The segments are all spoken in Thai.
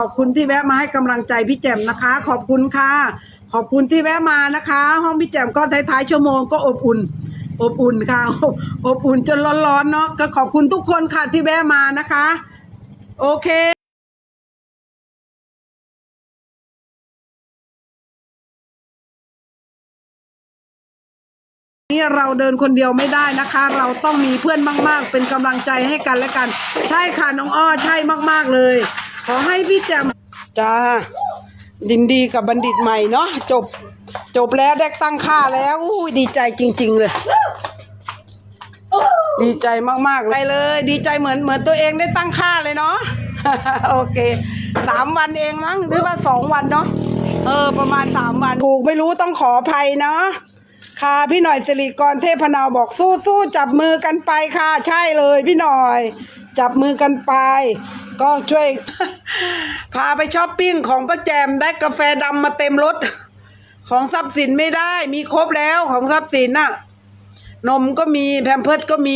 ขอบคุณที่แวะมาให้กำลังใจพี่แจ่มนะคะ ขอบคุณค่ะ ขอบคุณที่แวะมานะคะ ห้องพี่แจ่มก็ท้ายๆชั่วโมงก็อบอุ่น อบอุ่นค่ะอบอุ่นจนร้อนๆเนาะก็ขอบคุณทุกคนค่ะที่แวะมานะคะ โอเคนี่เราเดินคนเดียวไม่ได้นะคะ เราต้องมีเพื่อนมาก ๆ เป็นกำลังใจให้กันและกัน ใช่ค่ะน้องอ้อใช่มาก ๆ เลย ขอให้พี่แจมจ้าดินดีกับบัณฑิตใหม่เนาะจบ จบแล้วได้ตั้งค่าแล้วอู้ดีใจจริง ๆ เลย ดีใจมากๆเลยเลย ดีใจเหมือนเหมือนตัวเองได้ตั้งค่าเลยเนาะโอเคสามวันเองมั้งหรือว่าสองวันเนาะเออ ประมาณสามวันถูกไม่รู้ต้องขออภัยเนาะค่ะพี่หน่อยสิริกรเทพนาวบอกสู้สู้จับมือกันไปค่ะ ใช่เลยพี่หน่อย จับมือกันไป ก็ช่วย พาไปช้อปปิ้งของป้าแจมได้กาแฟดำมาเต็มรถ ของทรัพย์สินไม่ได้ มีครบแล้วของทรัพย์สินน่ะ นมก็มีแพมเพิร์สก็มี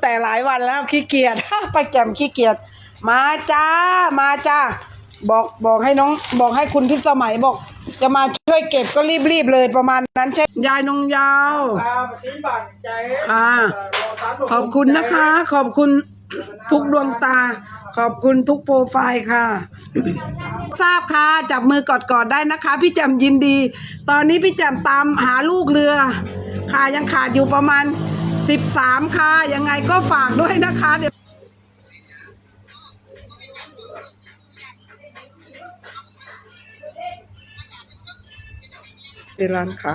แต่หลายวันแล้วขี้เกียจป้าแจมขี้เกียจมาจ้ามาจ้าบอกบอกให้น้องบอกให้คุณพิสมัยบอก จะมาช่วยเก็บก็รีบๆเลยประมาณนั้นใช่ยายนงยาว ค่ะขอบคุณนะคะ ขอบคุณ ทุกดวงตา ขอบคุณทุกโปรไฟล์ค่ะ ทราบค่ะจับมือกอดๆได้นะคะ พี่แจมยินดี ตอนนี้พี่แจมตามหาลูกเรือ ค่ะยังขาดอยู่ประมาณสิบสามค่ะ ยังไงก็ฝากด้วยนะคะเดี๋ยวที่ร้านค้า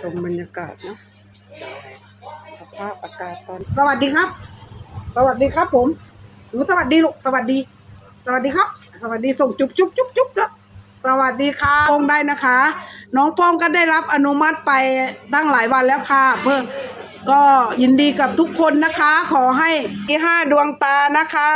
ชมบรรยากาศเนาะาพอากาศตอน สวัสดีครับ สวัสดีครับ ผมหนูสวัสดีลูกสวัสดี สวัสดีครับ สวัสดีส่งจุ๊บจุ๊บจุ๊บจุ๊บนะสวัสดีค่ะพงได้นะคะ น้องพงก็ได้รับอนุมัติไปตั้งหลายวันแล้วค่ะ เพื่อก็ยินดีกับทุกคนนะคะ ขอให้ที่ห้าดวงตานะคะ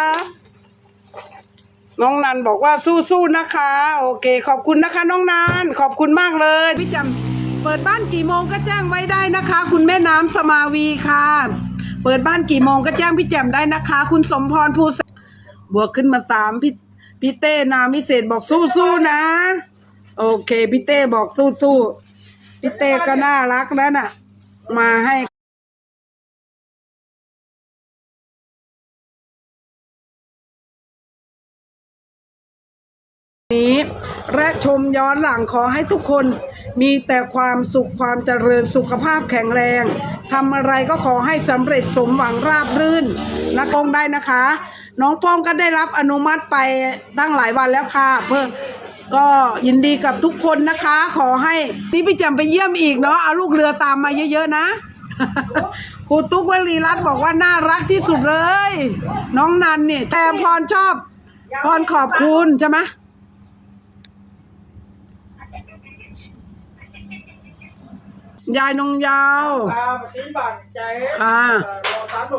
น้องนันบอกว่าสู้ๆนะคะ โอเค ขอบคุณนะคะ น้องนันขอบคุณมากเลยพี่จำ เปิดบ้านกี่โมงก็แจ้งไว้ได้นะคะ คุณแม่น้ำสมาวีค่ะ เปิดบ้านกี่โมงก็แจ้งพี่แจมได้นะคะ คุณสมพรภูแสบวกขึ้นมาสามพี่พี่เต้นามิเศษบอกสู้ๆนะ โอเคพี่เต้บอกสู้ๆพี่เต้ก็น่ารักแล้วน่ะ มาให้นี้และชมย้อนหลังขอให้ทุกคน มีแต่ความสุขความเจริญสุขภาพแข็งแรงทำอะไรก็ขอให้สำเร็จสมหวังราบรื่นนะกงได้นะคะ น้องป้องก็ได้รับอนุมัติไปตั้งหลายวันแล้วค่ะ เพื่อก็ยินดีกับทุกคนนะคะ ขอให้นี่พี่จำไปเยี่ยมอีกเนาะเอาลูกเรือตามมาเยอะๆนะครูตุ๊กวลีรัตน์บอกว่าน่ารักที่สุดเลย น้องนันเนี่ยแต่พรชอบ พรขอบคุณใช่ไหม ยายนงยาว ค่ะ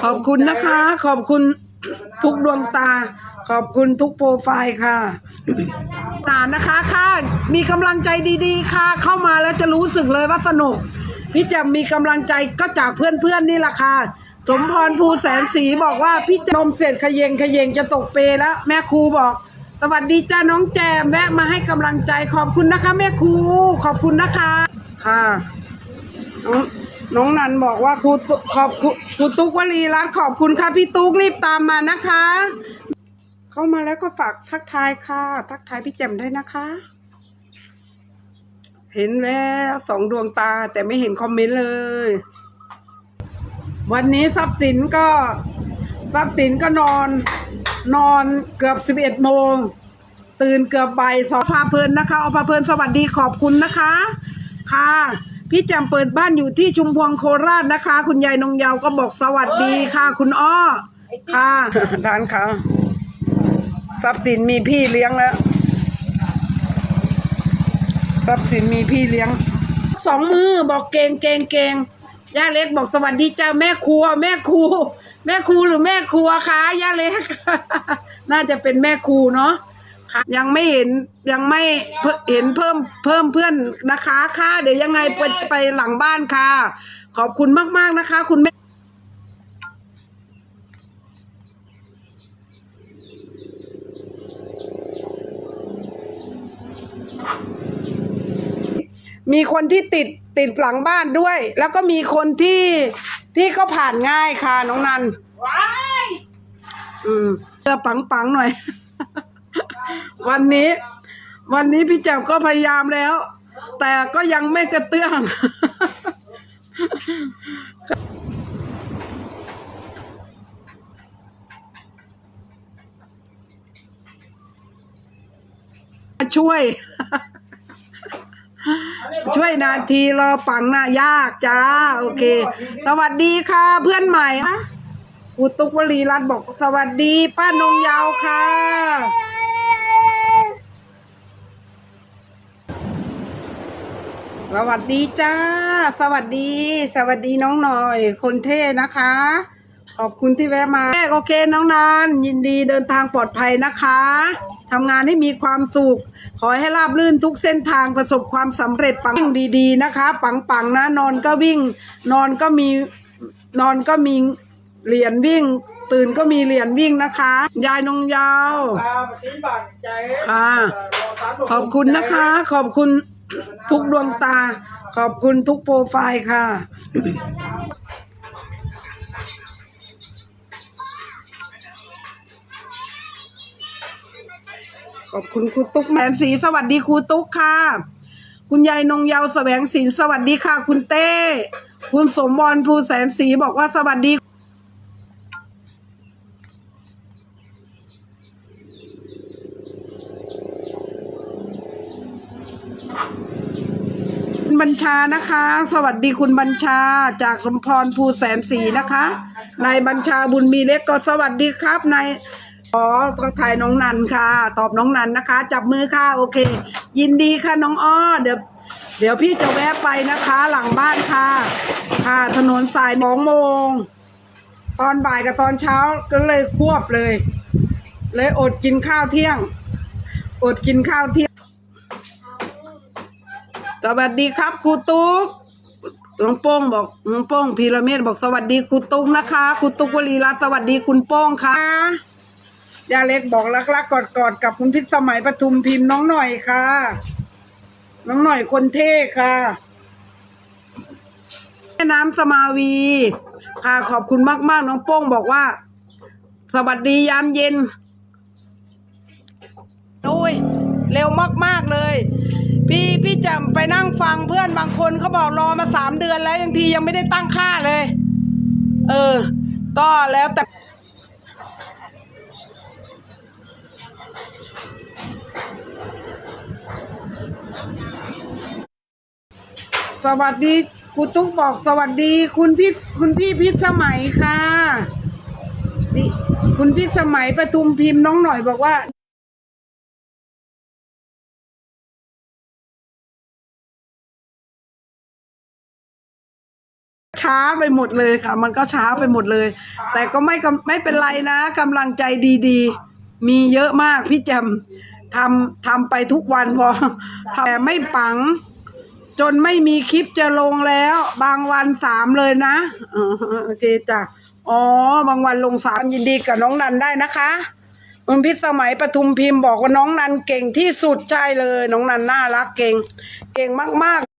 ขอบคุณนะคะ ขอบคุณทุกดวงตา ขอบคุณทุกโปรไฟล์ค่ะนานนะคะค่ะมีกำลังใจดีๆ ค่ะ เข้ามาแล้วจะรู้สึกเลยว่าสนุกพี่จะมีกำลังใจก็จากเพื่อนๆนี่แหละค่ะ สมพรภูแสนสีบอกว่าพี่จะนมเสร็จขยเยงขยเยงจะตกเปรแล้ว แม่ครูบอก สวัสดีจ้าน้องแจมแวะมาให้กำลังใจขอบคุณนะคะ แม่ครูขอบคุณนะคะค่ะ น้องน้องนันบอกว่าครูตุขอบคุณครูตุ๊กวลีรัตน์ขอบคุณค่ะพี่ตุ๊กรีบตามมานะคะ เข้ามาแล้วก็ฝากทักทายค่ะ ทักทายพี่แจ่มด้วยนะคะ เห็นแล้วสองดวงตาแต่ไม่เห็นคอมเมนต์เลย วันนี้ทรัพย์สินก็ทรัพย์สินก็นอนนอนเกือบสิบเอ็ดโมงตื่นเกือบบ่ายสองพาเพลินนะคะเอาพาเพลินสวัสดีขอบคุณนะคะ ค่ะ พี่แจมเปิดบ้านอยู่ที่ชุมพวงโคราชนะคะ คุณยายนงเยาวก็บอกสวัสดีค่ะ คุณอ้อค่ะทานค่ะทรัพย์สินมีพี่เลี้ยงแล้วทรัพย์สินมีพี่เลี้ยง สองมือบอกเก่งเก่งเก่งย่าเล็กบอกสวัสดีจ้าแม่ครัว แม่ครู แม่ครูหรือแม่ครัวคะย่าเล็ก น่าจะเป็นแม่ครูเนาะ ค่ะ ยังไม่เห็นยังไม่เห็นเพิ่มเพิ่มเพื่อนนะคะค่ะ เดี๋ยวยังไงไปไปหลังบ้านค่ะ ขอบคุณมาก ๆ นะคะ คุณแม่มีคนที่ติดติดหลังบ้านด้วย แล้วก็มีคนที่ที่เขาผ่านง่ายค่ะ น้องนันว้ายอืมเจอปังปังๆหน่อย วันนี้ วันนี้พี่แจ่มก็พยายามแล้ว แต่ก็ยังไม่กระเตื้อง ช่วย ช่วยนาทีรอปังน่ะยากจ้า โอเค สวัสดีค่ะ เพื่อนใหม่นะอุตุกวลีรัตน์บอกสวัสดี ป้านงยาวค่ะ สวัสดีจ้า สวัสดี สวัสดีน้องหน่อย คนเท่นะคะ ขอบคุณที่แวะมาโอเคน้องนานยินดีเดินทางปลอดภัยนะคะทำงานให้มีความสุข ขอให้ราบรื่นทุกเส้นทางประสบความสำเร็จปังดีๆนะคะ ปังๆนะนอนก็วิ่ง นอนก็มีนอนก็มีเหรียญวิ่ง ตื่นก็มีเหรียญวิ่งนะคะ ยายนงยาวตาปฏิบัติใจค่ะรอสารขอบคุณนะคะ ขอบคุณ ทุกดวงตา ขอบคุณทุกโปรไฟล์ค่ะ ขอบคุณครูตุ๊กแมนสีสวัสดีครูตุ๊กค่ะ คุณยายนงเยาวแสวงศิลป์สวัสดีค่ะ คุณเต้ คุณสมบรภูแสนสีบอกว่าสวัสดี ญชานะคะ สวัสดีคุณบัญชาจากสมพรภูแสนสีนะคะนายบัญชาบุญมีเล็กก็สวัสดีครับนายอ๋อก็ถ่ายน้องนันค่ะ ตอบน้องนันนะคะ จับมือค่ะโอเค ยินดีค่ะน้องอ้อเดี๋ยวเดี๋ยวพี่จะแวะไปนะคะ หลังบ้านค่ะ ค่ะ ถนนสายสองโมง ตอนบ่ายกับตอนเช้าก็เลยควบเลย เลยอดกินข้าวเที่ยง อดกินข้าวเที่ยง สวัสดีครับครูตุ๊กน้องโป้งบอกน้องโป้งพีระเมดบอกสวัสดีครูตุ๊กนะคะครูตุ๊กวลีรัตน์สวัสดีคุณโป้งค่ะยาเล็กบอกรักรักกอดกอดๆกับคุณพิษสมัยปทุมพิมพ์น้องหน่อยค่ะ น้องหน่อยคนเท่ค่ะแม่น้ำสมาวี ค่ะขอบคุณมากๆ น้องโป้งบอกว่า สวัสดียามเย็นโอ้ยเร็วมากๆเลย พี่พี่จำไปนั่งฟังเพื่อนบางคนเขาบอกรอมาสามเดือนแล้วยังทียังไม่ได้ตั้งค่าเลย เออ ก็แล้วแต่สวัสดีครูตุ๊กบอกสวัสดี คุณพี่คุณพี่พิสมัยค่ะ คุณพี่สมัยประทุมพิมพ์น้องหน่อยบอกว่า ช้าไปหมดเลยค่ะ มันก็ช้าไปหมดเลย แต่ก็ไม่กำไม่เป็นไรนะกำลังใจดีๆ มีเยอะมากพี่แจมทำทำไปทุกวันพอแต่ไม่ปัง จนไม่มีคลิปจะลงแล้ว บางวันสามเลยนะโอเคจ้ะอ๋อ บางวันลงสามยินดีกับน้องนันได้นะคะคุณพิษสมัยปทุมพิมพ์บอกว่าน้องนันเก่งที่สุดใช่เลย น้องนันน่ารักเก่ง เก่งมากๆ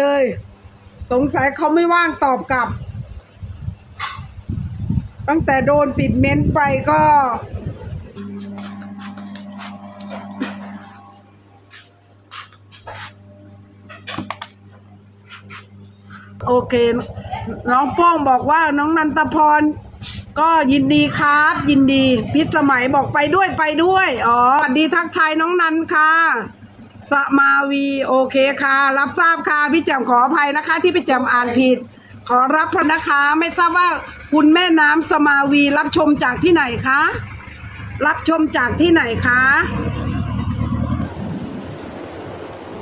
เลย สงสัยเขาไม่ว่างตอบกลับ ตั้งแต่โดนปิดเม้นต์ไปก็ โอเค น้องป้องบอกว่าน้องนันตพรก็ยินดีครับ ยินดี พิสมัยบอกไปด้วยไปด้วย อ๋อสวัสดีทักทายน้องนันค่ะ สมาวีโอเคค่ะ รับทราบค่ะพี่แจมขออภัยนะคะ ที่พี่แจมอ่านผิด ขอรับพระนะคะ ไม่ทราบว่าคุณแม่น้ำสมาวีรับชมจากที่ไหนคะรับชมจากที่ไหนคะ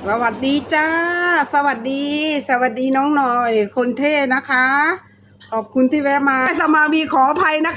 สวัสดีจ้า สวัสดี สวัสดีน้องหน่อย คนเท่นะคะ ขอบคุณที่แวะมาสมาวีขออภัยนะคะ